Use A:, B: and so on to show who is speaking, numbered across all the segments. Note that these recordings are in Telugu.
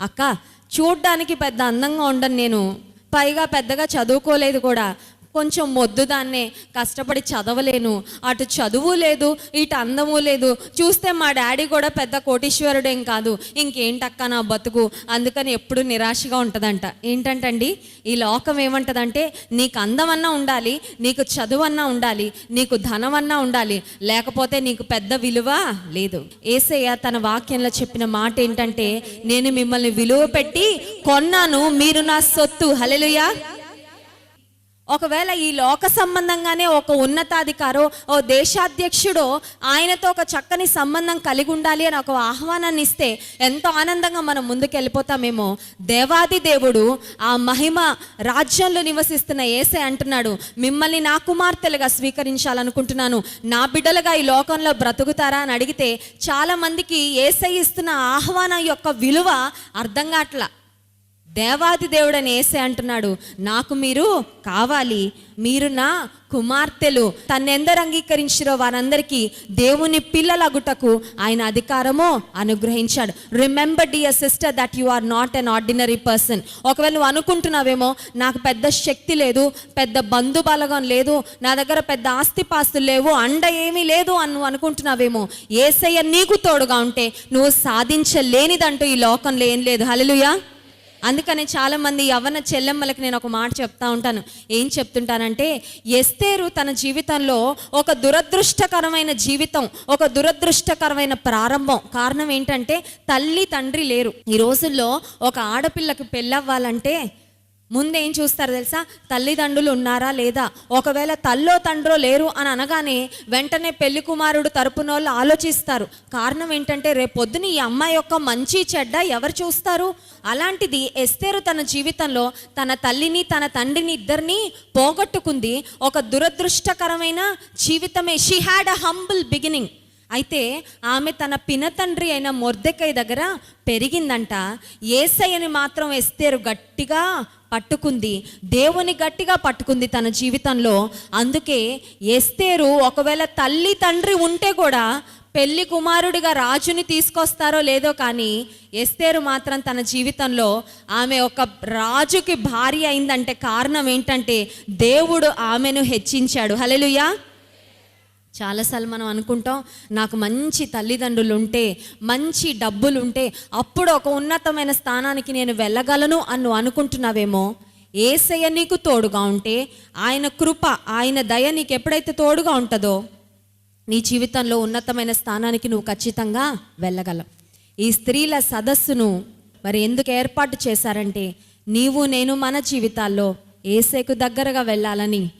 A: అక్క చూడ్డానికి పెద్ద అందంగా ఉండను నేను. పైగా పెద్దగా చదువుకోలేదు కూడా. కొంచెం మొద్దు దాన్నే కష్టపడి చదవలేను. అటు చదువు లేదు ఇటు అందము లేదు. చూస్తే మా డాడీ కూడా పెద్ద కోటీశ్వరుడేం కాదు. ఇంకేంటక్క నా బతుకు? అందుకని ఎప్పుడు నిరాశగా ఉంటుందంట. ఏంటంటండి? ఈ లోకం ఏమంటదంటే నీకు అందమన్నా ఉండాలి నీకు చదువన్నా ఉండాలి నీకు ధనమన్నా ఉండాలి లేకపోతే నీకు పెద్ద విలువ లేదు. ఏసయ్య తన వాక్యంలో చెప్పిన మాట ఏంటంటే నేను మిమ్మల్ని విలువ పెట్టి కొన్నాను మీరు నా సొత్తు. హలెలుయా ఒకవేళ ఈ లోక సంబంధంగానే ఒక ఉన్నతాధికారో ఓ దేశాధ్యక్షుడో ఆయనతో ఒక చక్కని సంబంధం కలిగి ఉండాలి అని ఒక ఆహ్వానాన్ని ఇస్తే ఎంతో ఆనందంగా మనం ముందుకు వెళ్ళిపోతామేమో దేవాది దేవుడు ఆ మహిమ రాజ్యంలో నివసిస్తున్న ఏసే అంటున్నాడు మిమ్మల్ని నా కుమార్తెలుగా స్వీకరించాలనుకుంటున్నాను. నా బిడ్డలుగా ఈ లోకంలో బ్రతుకుతారా? అని అడిగితే చాలామందికి ఏసై ఇస్తున్న ఆహ్వానం యొక్క విలువ అర్థం కావట్లా దేవాది దేవుడని ఏసే అంటున్నాడు నాకు మీరు కావాలి మీరు నా కుమార్తెలు. తన్నెందరు అంగీకరించిరో వారందరికీ దేవుని పిల్లలగుటకు ఆయన అధికారము అనుగ్రహించాడు. Remember dear sister that you are not an ordinary person ఒకవేళ నువ్వు అనుకుంటున్నావేమో నాకు పెద్ద శక్తి లేదు పెద్ద బంధు బలగం లేదు నా దగ్గర పెద్ద ఆస్తిపాస్తులు లేవు అండ ఏమీ లేదు అని నువ్వు అనుకుంటున్నావేమో ఏసయ్య నీకు తోడుగా ఉంటే నువ్వు సాధించలేనిదంటూ ఈ లోకంలో ఏం లేదు. హలలుయా అందుకని చాలామంది యవ్వన చెల్లెమ్మలకి నేను ఒక మాట చెప్తా ఉంటాను. ఏం చెప్తుంటానంటే ఎస్తేరు తన జీవితంలో ఒక దురదృష్టకరమైన జీవితం ఒక దురదృష్టకరమైన ప్రారంభం. కారణం ఏంటంటే తల్లి తండ్రి లేరు. ఈ రోజుల్లో ఒక ఆడపిల్లకి పెళ్ళవ్వాలంటే ముందేం చూస్తారు తెలుసా? తల్లిదండ్రులు ఉన్నారా లేదా? ఒకవేళ తల్లో తండ్రో లేరు అని అనగానే వెంటనే పెళ్ళి కుమారుడు తరపున వాళ్ళు ఆలోచిస్తారు. కారణం ఏంటంటే రేపొద్దున ఈ అమ్మాయి యొక్క మంచి చెడ్డ ఎవరు చూస్తారు? అలాంటిది ఎస్తేరు తన జీవితంలో తన తల్లిని తన తండ్రిని ఇద్దరిని పోగొట్టుకుంది ఒక దురదృష్టకరమైన జీవితమే. She had a humble beginning అయితే ఆమె తన పినతండ్రి అయిన మొర్దెకై దగ్గర పెరిగిందంట. ఏసయ్యని మాత్రం ఎస్తేరు గట్టిగా పట్టుకుంది. దేవుని గట్టిగా పట్టుకుంది తన జీవితంలో. అందుకే ఎస్తేరు ఒకవేళ తల్లి తండ్రి ఉంటే కూడా పెళ్ళి కుమారుడిగా రాజుని తీసుకొస్తారో లేదో కానీ ఎస్తేరు మాత్రం తన జీవితంలో ఆమె ఒక రాజుకి భార్య అయిందంటే కారణం ఏంటంటే దేవుడు ఆమెను హెచ్చించాడు. హలెలుయా చాలాసార్లు మనం అనుకుంటాం నాకు మంచి తల్లిదండ్రులు ఉంటే మంచి డబ్బులు ఉంటే అప్పుడు ఒక ఉన్నతమైన స్థానానికి నేను వెళ్ళగలను అని అనుకుంటున్నావేమో? ఏసయ్య నీకు తోడుగా ఉంటే ఆయన కృప ఆయన దయ నీకు ఎప్పుడైతే తోడుగా ఉంటుందో నీ జీవితంలో ఉన్నతమైన స్థానానికి నువ్వు ఖచ్చితంగా వెళ్ళగలవు. ఈ స్త్రీల సదస్సును మరి ఎందుకు ఏర్పాటు చేశారంటే నీవు నేను మన జీవితాల్లో ఏసేకు దగ్గరగా వెళ్ళాలని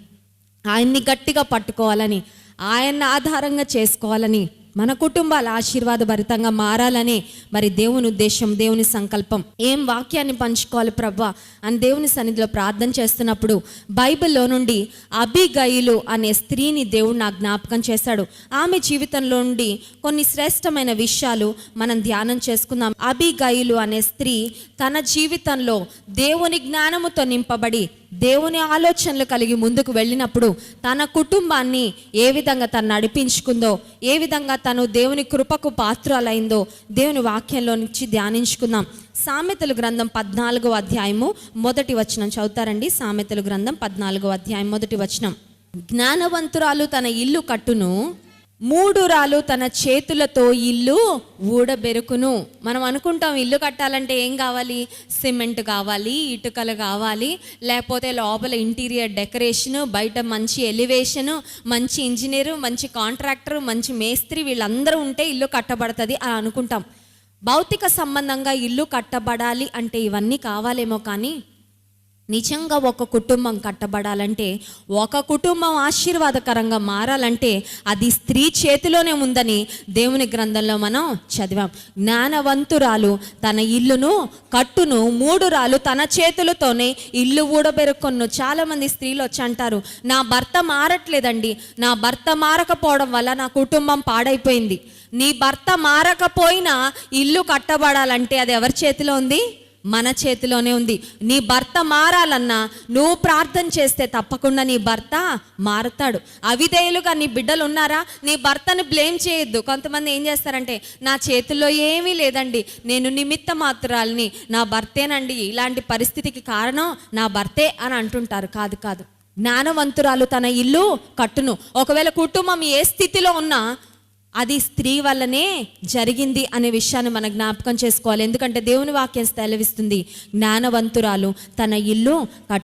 A: ఆయన్ని గట్టిగా పట్టుకోవాలని ఆయన్ని ఆధారంగా చేసుకోవాలని మన కుటుంబాలు ఆశీర్వాదభరితంగా మారాలని మరి దేవుని ఉద్దేశం దేవుని సంకల్పం. ఏం వాక్యాన్ని పంచుకోవాలి ప్రభా? అని దేవుని సన్నిధిలో ప్రార్థన చేస్తున్నప్పుడు బైబిల్లో నుండి అభిగయులు అనే స్త్రీని దేవుడు నాకు జ్ఞాపకం చేశాడు. ఆమె జీవితంలో నుండి కొన్ని శ్రేష్టమైన విషయాలు మనం ధ్యానం చేసుకుందాం. అభిగయులు అనే స్త్రీ తన జీవితంలో దేవుని జ్ఞానముతో నింపబడి దేవుని ఆలోచనలు కలిగి ముందుకు వెళ్ళినప్పుడు తన కుటుంబాన్ని ఏ విధంగా తను నడిపించుకుందో ఏ విధంగా తను దేవుని కృపకు పాత్రలైందో దేవుని వాక్యంలో నుంచి ధ్యానించుకుందాం. సామెతలు గ్రంథం పద్నాలుగో అధ్యాయము మొదటి వచనం చదువుతారండి. సామెతలు గ్రంథం పద్నాలుగో అధ్యాయం మొదటి వచనం. జ్ఞానవంతురాలు తన ఇల్లు కట్టును మూడు రాలు తన చేతులతో ఇల్లు ఊడబెరుకును. మనం అనుకుంటాం ఇల్లు కట్టాలంటే ఏం కావాలి? సిమెంట్ కావాలి ఇటుకలు కావాలి లేకపోతే లోపల ఇంటీరియర్ డెకరేషన్ బయట మంచి ఎలివేషన్ మంచి ఇంజనీరు మంచి కాంట్రాక్టర్ మంచి మేస్త్రి వీళ్ళందరూ ఉంటే ఇల్లు కట్టబడుతుంది అని అనుకుంటాం. భౌతిక సంబంధంగా ఇల్లు కట్టబడాలి అంటే ఇవన్నీ కావాలేమో కానీ నిజంగా ఒక కుటుంబం కట్టబడాలంటే ఒక కుటుంబం ఆశీర్వాదకరంగా మారాలంటే అది స్త్రీ చేతిలోనే ఉందని దేవుని గ్రంథంలో మనం చదివాం. జ్ఞానవంతురాలు తన ఇల్లును కట్టును మూడు రాలు తన చేతులతోనే ఇల్లు ఊడబెరుకొన్ను చాలామంది స్త్రీలు వచ్చి అంటారు నా భర్త మారట్లేదండి. నా భర్త మారకపోవడం వల్ల నా కుటుంబం పాడైపోయింది. నీ భర్త మారకపోయినా ఇల్లు కట్టబడాలంటే అది ఎవరి చేతిలో ఉంది? మన చేతిలోనే ఉంది. నీ భర్త మారాలన్నా నువ్వు ప్రార్థన చేస్తే తప్పకుండా నీ భర్త మారుతాడు. అవిధేయులుగా నీ బిడ్డలు ఉన్నారా నీ భర్తను బ్లేమ్ చేయొద్దు. కొంతమంది ఏం చేస్తారంటే నా చేతిలో ఏమీ లేదండి. నేను నిమిత్త మాత్రాలని నా భర్తేనండి. ఇలాంటి పరిస్థితికి కారణం నా భర్తే అని అంటుంటారు. కాదు కాదు. జ్ఞానవంతురాలు తన ఇల్లు కట్టును. ఒకవేళ కుటుంబం ఏ స్థితిలో ఉన్నా అది స్త్రీ వల్లనే జరిగింది అనే విషయాన్ని మనం జ్ఞాపకం చేసుకోవాలి. ఎందుకంటే దేవుని వాక్యం సెలవిస్తుంది జ్ఞానవంతురాలు తన ఇల్లు కట్టు